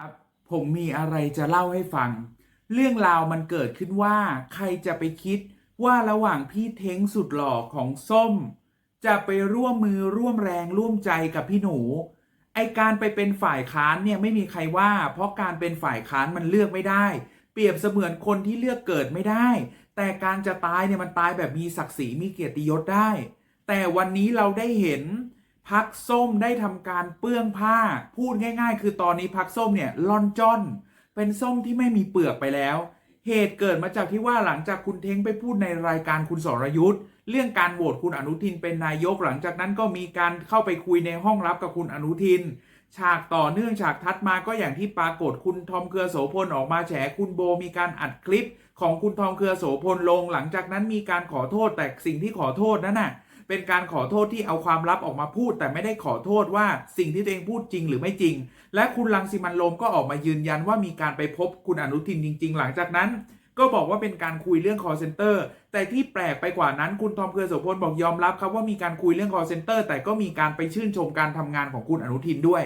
ครับผมมีอะไรจะเล่าให้ฟัง เรื่องราวมันเกิดขึ้นว่า ใครจะไปคิดว่าระหว่างพี่เท้งสุดหล่อของส้ม จะไปร่วมมือร่วมแรงร่วมใจกับพี่หนู ไอการไปเป็นฝ่ายค้านเนี่ยไม่มีใครว่า เพราะการเป็นฝ่ายค้านมันเลือกไม่ได้ เปรียบเสมือนคนที่เลือกเกิดไม่ได้ แต่การจะตายเนี่ยมันตายแบบมีศักดิ์ศรีมีเกียรติยศได้ แต่วันนี้เราได้เห็น พักส้มได้ทำการเปื้องผ้า พูดง่าย ๆ คือตอนนี้พักส้มเนี่ยล่อนจ้อน เป็นส้มที่ไม่มีเปลือกไปแล้ว เหตุเกิดมาจากที่ว่าหลังจากคุณเท้งไปพูดในรายการคุณสรยุทธ์เรื่องการโหวตคุณอนุทินเป็นนายกหลังจากนั้นก็มีการเข้าไปคุยในห้องลับกับคุณอนุทิน ฉากต่อเนื่องฉากทัดมาก็อย่างที่ปรากฏคุณทอมเครือโสพลออกมาแฉคุณโบมีการอัดคลิป ของคุณทอมเครือโสพลลง หลังจากนั้นมีการขอโทษแต่สิ่งที่ขอโทษนั้นน่ะ เป็นการขอโทษที่เอาความลับออกมาพูด แต่ไม่ได้ขอโทษว่าสิ่งที่ตัวเองพูดจริงหรือไม่จริง และคุณลังสิมันโรมก็ออกมายืนยันว่ามีการไปพบคุณอนุทินจริง ๆ หลังจากนั้น ก็บอกว่าเป็นการคุยเรื่อง call center แต่ที่แปลกไปกว่านั้นคุณทอมเครือโสพลบอกยอมรับครับว่ามีการคุยเรื่อง call center แต่ก็มีการไปชื่นชมการทำงานของคุณอนุทินด้วย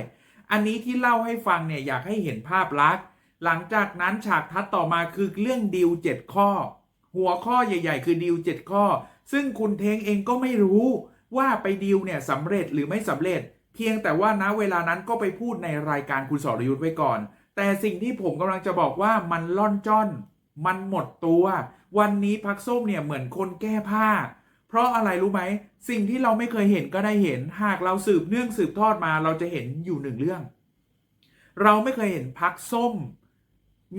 อันนี้ที่เล่าให้ฟังเนี่ยอยากให้เห็นภาพลักษณ์หลังจากนั้นฉากทัดต่อมาคือเรื่องดีล7ข้อ หัวข้อใหญ่ ๆ คือดีล7ข้อ ซึ่งคุณเทงเองก็ไม่รู้ว่าไปดีลเนี่ยสำเร็จหรือไม่สำเร็จ เพียงแต่ว่าณเวลานั้นก็ไปพูดในรายการคุณสรยุทธ์ไว้ก่อน แต่สิ่งที่ผมกำลังจะบอกว่ามันล่อนจ้อน มันหมดตัว วันนี้พักส้มเนี่ยเหมือนคนแก้ผ้า เพราะอะไรรู้ไหมสิ่งที่เราไม่เคยเห็นก็ได้เห็น หากเราสืบเนื่องสืบทอดมาเราจะเห็นอยู่หนึ่งเรื่อง เราไม่เคยเห็นพักส้ม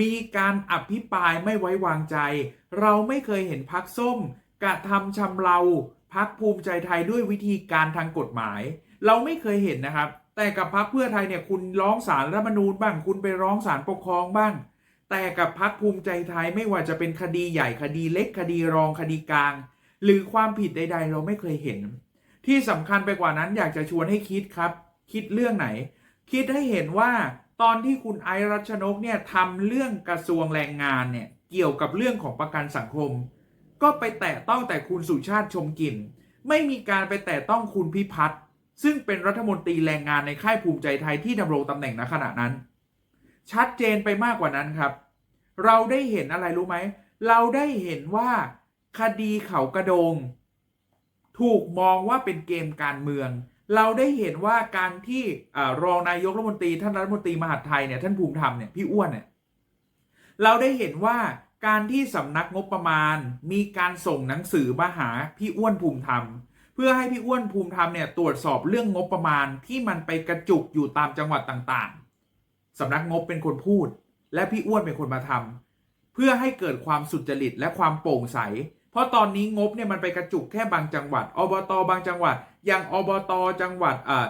มีการอภิปรายไม่ไว้วางใจ เราไม่เคยเห็นพักส้ม กระทำชำเราพักภูมิใจไทยด้วยวิธีการทางกฎหมาย เราไม่เคยเห็นนะครับ แต่กับพักเพื่อไทยเนี่ยคุณร้องศาลรัฐมนูญบ้าง คุณไปร้องศาลปกครองบ้าง แต่กับพักภูมิใจไทยไม่ว่าจะเป็นคดีใหญ่คดีเล็กคดีรองคดีกลาง หรือความผิดใด ๆ เราไม่เคยเห็น ที่สำคัญไปกว่านั้นอยากจะชวนให้คิดครับ คิดเรื่องไหน คิดให้เห็นว่าตอนที่คุณไอรัชนกเนี่ยทำเรื่องกระทรวงแรงงานเนี่ยเกี่ยวกับเรื่องของประกันสังคม ก็ไปแตะต้องแต่คุณสุชาติชมกลิ่น ไม่มีการไปแตะต้องคุณพิพัฒน์ซึ่งเป็นรัฐมนตรีแรงงานในค่ายภูมิใจไทยที่ดำรงตำแหน่งณขณะนั้น ชัดเจนไปมากกว่านั้นครับ เราได้เห็นอะไรรู้ไหม เราได้เห็นว่า คดีเขากระโดง ถูกมองว่าเป็นเกมการเมือง เราได้เห็นว่าการที่อรองนายกรัฐมนตรีท่านรัฐมนตรีมหาดไทยเนี่ยท่านภูมิธรรมเนี่ยพี่อ้วนเนี่ยเราได้เห็นว่า การที่สำนักงบประมาณ มีการส่งหนังสือมาหาพี่อ้วนภูมิธรรม เพื่อให้พี่อ้วนภูมิธรรมเนี่ยตรวจสอบเรื่องงบประมาณที่มันไปกระจุกอยู่ตามจังหวัดต่างๆสำนักงบเป็นคนพูด และพี่อ้วนเป็นคนมาทำเพื่อให้เกิดความสุจริตและความโปร่งใส เพราะตอนนี้งบเนี่ยมันไปกระจุกแค่บางจังหวัด อบตบางจังหวัด อย่างอบตจังหวัดอ่า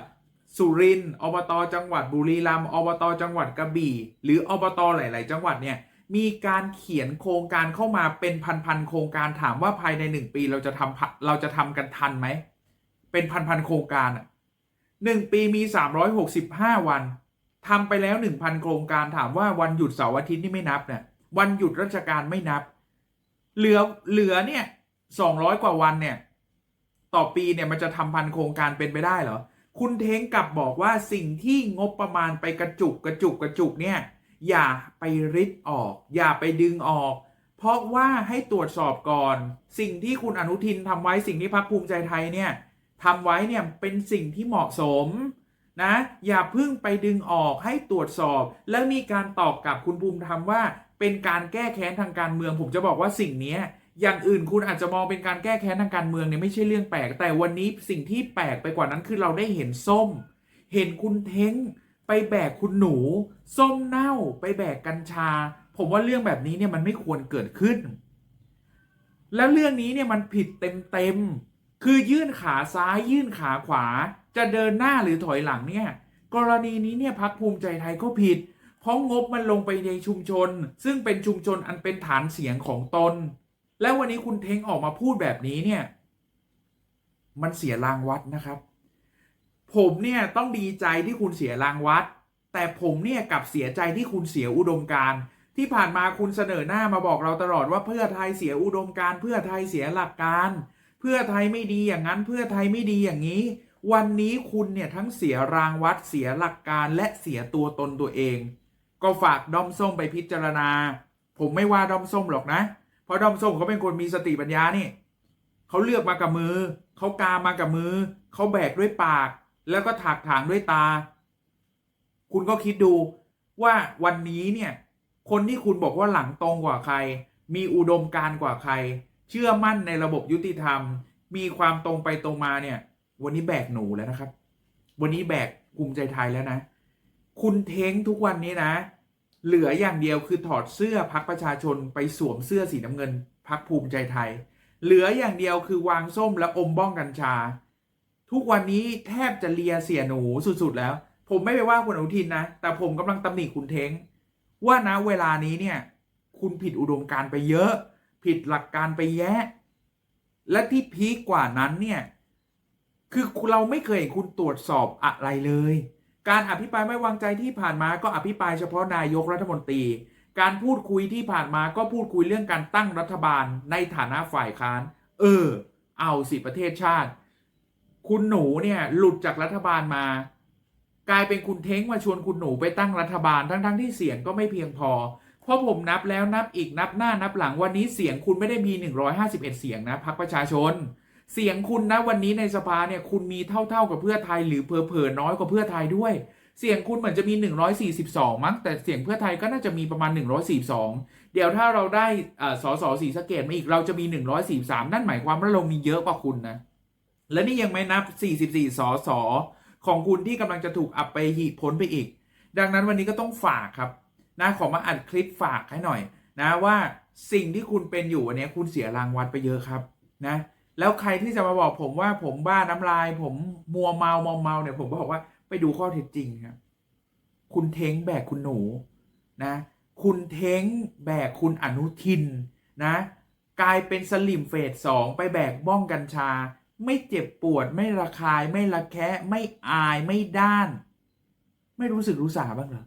สุรินทร์อบตจังหวัดบุรีรัมย์อบตจังหวัดกระบี่ หรืออบตหลาย ๆ จังหวัดเนี่ย มีการเขียนโครงการเข้ามาเป็นพันๆโครงการถามว่าภายในหนึ่งปีเราจะทำเราจะทำกันทันไหม เป็นพันๆโครงการอะหนึ่งปีมี365วันทำไปแล้ว1,000โครงการถามว่าวันหยุดเสาร์อาทิตย์นี่ไม่นับเนี่ยวันหยุดราชการไม่นับ เหลือเหลือเนี่ย200กว่าวันเนี่ย ต่อปีเนี่ยมันจะทำพันโครงการเป็นไปได้เหรอ คุณเท้งกลับบอกว่าสิ่งที่งบประมาณไปกระจุกกระจุกกระจุกเนี่ย อย่าไปริดออก อย่าไปดึงออก เพราะว่าให้ตรวจสอบก่อน สิ่งที่คุณอนุทินทำไว้สิ่งที่พรรคภูมิใจไทยเนี่ยทำไว้เนี่ยเป็นสิ่งที่เหมาะสมนะอย่าพิ่งไปดึงออกให้ตรวจสอบ แล้วมีการตอบกับคุณภูมิธรรมว่า เป็นการแก้แค้นทางการเมืองผมจะบอกว่าสิ่งนี้อย่างอื่นคุณอาจจะมองเป็นการแก้แค้นทางการเมืองเนี่ยไม่ใช่เรื่องแปลก แต่วันนี้สิ่งที่แปลกไปกว่านั้นคือเราได้เห็นส้ม เห็นคุณเท้ง ไปแบกคุณหนู ส้มเน่าไปแบกกัญชา ผมว่าเรื่องแบบนี้เนี่ยมันไม่ควรเกิดขึ้น แล้วเรื่องนี้เนี่ยมันผิดเต็มๆคือยื่นขาซ้ายยื่นขาขวา จะเดินหน้าหรือถอยหลังเนี่ย กรณีนี้เนี่ยพักภูมิใจไทยก็ผิด เพราะงบมันลงไปในชุมชน ซึ่งเป็นชุมชนอันเป็นฐานเสียงของตน แล้ววันนี้คุณเท้งออกมาพูดแบบนี้เนี่ย มันเสียรางวัดนะครับ ผมเนี่ยต้องดีใจที่คุณเสียรางวัด แต่ผมเนี่ยกับเสียใจที่คุณเสียอุดมการที่ผ่านมาคุณเสนอหน้ามาบอกเราตลอดว่าเพื่อไทยเสียอุดมการเพื่อไทยเสียหลักการ เพื่อไทยไม่ดีอย่างนั้นเพื่อไทยไม่ดีอย่างนี้ วันนี้คุณเนี่ยทั้งเสียรางวัดเสียหลักการและเสียตัวตนตัวเอง ก็ฝากด้อมส้มไปพิจารณา ผมไม่ว่าด้อมส้มหรอกนะ เพราะด้อมส้มเขาเป็นคนมีสติปัญญานี่เขาเลือกมากับมือเขากามากับมือเขาแบกด้วยปาก แล้วก็ถากถางด้วยตา คุณก็คิดดูว่าวันนี้เนี่ย คนที่คุณบอกว่าหลังตรงกว่าใคร มีอุดมการกว่าใคร เชื่อมั่นในระบบยุติธรรม มีความตรงไปตรงมาเนี่ย วันนี้แบกหนูแล้วนะครับ วันนี้แบกภูมิใจไทยแล้วนะ คุณเท้งทุกวันนี้นะ เหลืออย่างเดียวคือถอดเสื้อพักประชาชนไปสวมเสื้อสีน้ำเงินพักภูมิใจไทย เหลืออย่างเดียวคือวางส้มและอมบ้องกัญชา ทุกวันนี้แทบจะเลียเสียหนูสุดๆแล้ว ผมไม่ไปว่าคุณอนุทินนะ แต่ผมกำลังตำหนิคุณเท้งว่านะเวลานี้เนี่ย คุณผิดอุดมการไปเยอะ ผิดหลักการไปแยะ และที่พีคกว่านั้นเนี่ย คือเราไม่เคยเห็นคุณตรวจสอบอะไรเลย การอภิปรายไม่วางใจที่ผ่านมาก็อภิปรายเฉพาะนายกรัฐมนตรี การพูดคุยที่ผ่านมาก็พูดคุยเรื่องการตั้งรัฐบาลในฐานะฝ่ายค้าน เออ เอาสิประเทศชาติ คุณหนูเนี่ยหลุดจากรัฐบาลมา กลายเป็นคุณเท้งมาชวนคุณหนูไปตั้งรัฐบาลทั้งๆที่เสียงก็ไม่เพียงพอ เพราะผมนับแล้วนับอีกนับหน้านับหลังวันนี้เสียงคุณไม่ได้มี 151 เสียงนะพักประชาชน เสียงคุณนะวันนี้ในสภาเนี่ยคุณมีเท่าๆกับเพื่อไทยหรือเพอๆน้อยกว่าเพื่อไทยด้วยเสียงคุณเหมือนจะมี 142 มั้ง แต่เสียงเพื่อไทยก็น่าจะมีประมาณ 142 เดี๋ยวถ้าเราได้อ่าสสสีสเกตมาอีกเราจะมี 143 นั่นหมายความว่าเรามีเยอะกว่าคุณนะ และนี่ยังไม่นับ 44 สส ของคุณที่กำลังจะถูกอับไปหีบพ้นไปอีก ดังนั้นวันนี้ก็ต้องฝากครับนะขอมาอัดคลิปฝากให้หน่อย นะว่าสิ่งที่คุณเป็นอยู่วันนี้คุณเสียรางวัลไปเยอะครับนะแล้วใครที่จะมาบอกผมว่าผมบ้าน้ำลาย ผมมัวเมามอมเมาเนี่ยผมก็บอกว่าไปดูข้อเท็จจริงครับ คุณเท้งแบกคุณหนูนะ คุณเท้งแบกคุณอนุทินนะ กลายเป็นสลิมเฟสสองไปแบกบ้องกัญชา ไม่เจ็บปวด ไม่ระคาย ไม่ระแคะไม่อายไม่ด้าน ไม่รู้สึกรู้สาบ้างเหรอ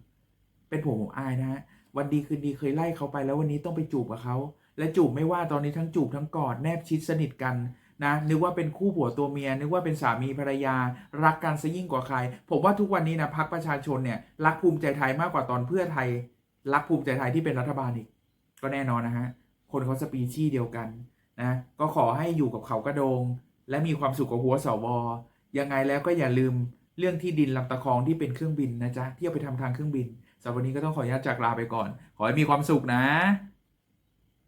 เป็นผมผมอายนะฮะวันดีคืนดีเคยไล่เขาไปแล้ววันนี้ต้องไปจูบกับเขาและจูบไม่ว่าตอนนี้ทั้งจูบทั้งกอดแนบชิดสนิทกันนะนึกว่าเป็นคู่ผัวตัวเมีย นึกว่าเป็นสามีภรรยา รักกันซะยิ่งกว่าใคร ผมว่าทุกวันนี้นะพักประชาชนเนี่ยรักภูมิใจไทยมากกว่าตอนเพื่อไทย รักภูมิใจไทยที่เป็นรัฐบาลอีก ก็แน่นอนนะฮะ คนเขาสปีชีส์เดียวกันนะก็ขอให้อยู่กับเขากระโดง และมีความสุขกับหัวสวยังไงแล้วก็อย่าลืมเรื่องที่ดินลำตะคองที่เป็นเครื่องบินนะจ๊ะที่เอาไปทำทางเครื่องบินสำหรับวันนี้ก็ต้องขออนุญาตจากลาไปก่อน ขอให้มีความสุขนะ